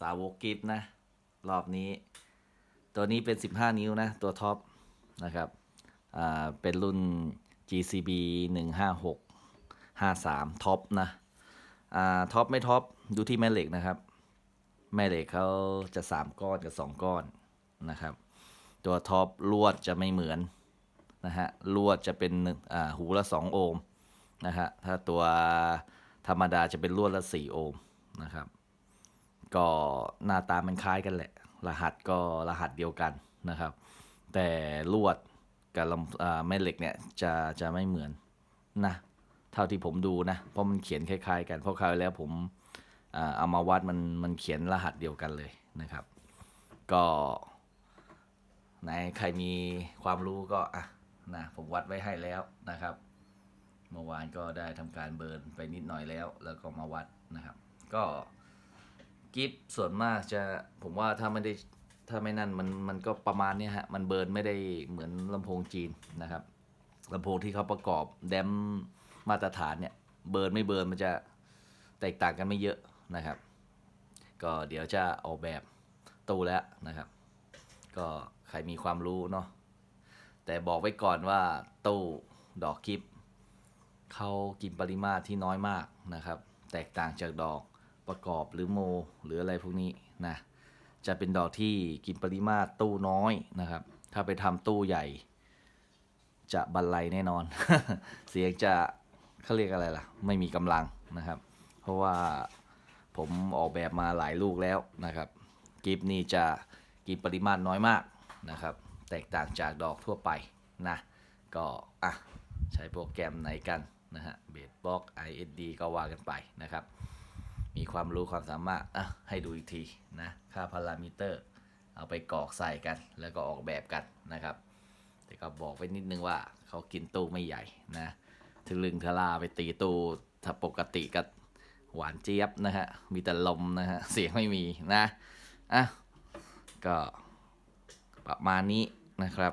สาวกกิฟนะ รอบนี้ ตัวนี้เป็น 15 นิ้วนะ ตัวท็อปนะครับอ่าเป็นรุ่น GCB 156 53ท็อปนะอ่าท็อปไม่ท็อปดูที่แม่เหล็กนะครับ แม่เหล็กเขาจะ 3 ก้อนกับ 2 ก้อนนะครับ ตัวท็อปลวดจะไม่เหมือนนะฮะลวดจะเป็นหนึ่งอ่าหูละ 2 โอห์มนะฮะถ้าตัวธรรมดาจะเป็นลวดละ 4 โอห์มนะครับ ก็หน้าตามันคล้ายกันแหละ รหัสก็รหัสเดียวกันนะครับ แต่ลวดกับลำแม่เหล็กเนี่ยจะจะไม่เหมือนนะเท่าที่ผมดูนะ เพราะมันเขียนคล้ายๆ กันเพราะคราวแล้วผมเอามาวัดมันมันเขียนรหัสเดียวกันเลยนะครับ ก็ไหนใครมีความรู้ก็อะนะผมวัดไว้ให้แล้วนะครับ เมื่อวานก็ได้ทำการเบิร์นไปนิดหน่อยแล้ว แล้วก็มาวัดนะครับ ก็ กิฟส่วนมากจะผมว่าถ้าไม่ได้ถ้าไม่นั่นมันมันก็ประมาณเนี้ยฮะ มันเบิร์นไม่ได้เหมือนลำโพงจีนนะครับลำโพงที่เขาประกอบแดมมาตรฐานเนี่ยเบิร์นไม่เบิร์นมันจะแตกต่างกันไม่เยอะนะครับ ก็เดี๋ยวจะออกแบบตู้แล้วนะครับ ก็ใครมีความรู้เนาะแต่บอกไว้ก่อนว่าตู้ดอกกิฟเขากินปริมาตรที่น้อยมากนะครับ แตกต่างจากดอก ประกอบหรือโม หรืออะไรพวกนี้นะจะเป็นดอกที่กินปริมาตรตู้น้อยนะครับ ถ้าไปทำตู้ใหญ่ จะบรรลัยแน่นอน เสียงจะเขาเรียกอะไรล่ะ ไม่มีกำลังนะครับ เพราะว่าผมออกแบบมาหลายลูกแล้วนะครับกิฟนี่จะกินปริมาตรน้อยมากนะครับ แตกต่างจากดอกทั่วไปนะก็อะใช้โปรแกรมไหนกันนะฮะเบสบ็อก ISD ก็ว่ากันไปนะครับ มีความรู้ความสามารถอะให้ดูอีกทีนะค่าพารามิเตอร์ เอาไปกรอกใส่กันแล้วก็ออกแบบกันนะครับ แต่ก็บอกไว้นิดนึงว่าเขากินตู้ไม่ใหญ่นะถึงลึงทลาไปตีตู้ถ้าปกติก็หวานเจี๊ยบนะฮะมีแต่ลมนะฮะเสียงไม่มีนะอะก็ประมาณนี้นะครับ